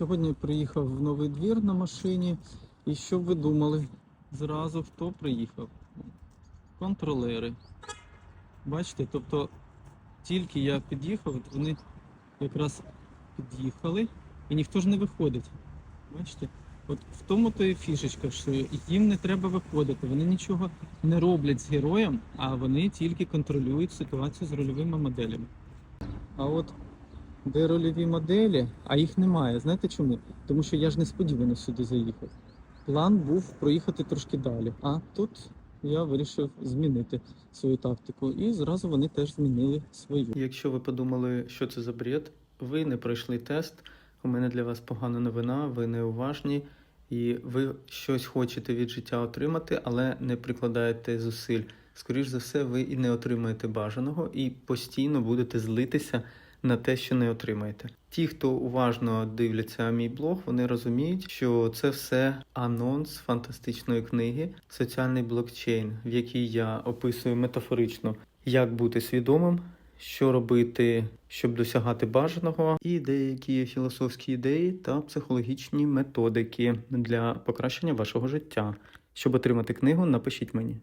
Сьогодні приїхав в новий двір на машині. І що б ви думали? Зразу хто приїхав? Контролери. Бачите, тобто тільки я під'їхав, вони якраз під'їхали, і ніхто ж не виходить. Бачите? От в тому то і фішечка, що їм не треба виходити. Вони нічого не роблять з героєм, а вони тільки контролюють ситуацію з рольовими моделями. А от де рольові моделі, а їх немає. Знаєте чому? Тому що я ж несподівано сюди заїхав. План був проїхати трошки далі. А тут я вирішив змінити свою тактику. І зразу вони теж змінили свою. Якщо ви подумали, що це за бред, ви не пройшли тест. У мене для вас погана новина, ви неуважні і ви щось хочете від життя отримати, але не прикладаєте зусиль. Скоріш за все, ви і не отримаєте бажаного, і постійно будете злитися на те, що не отримаєте. Ті, хто уважно дивляться мій блог, вони розуміють, що це все анонс фантастичної книги Соціальний блокчейн, в якій я описую метафорично, як бути свідомим, що робити, щоб досягати бажаного, і деякі філософські ідеї та психологічні методики для покращення вашого життя. Щоб отримати книгу, напишіть мені.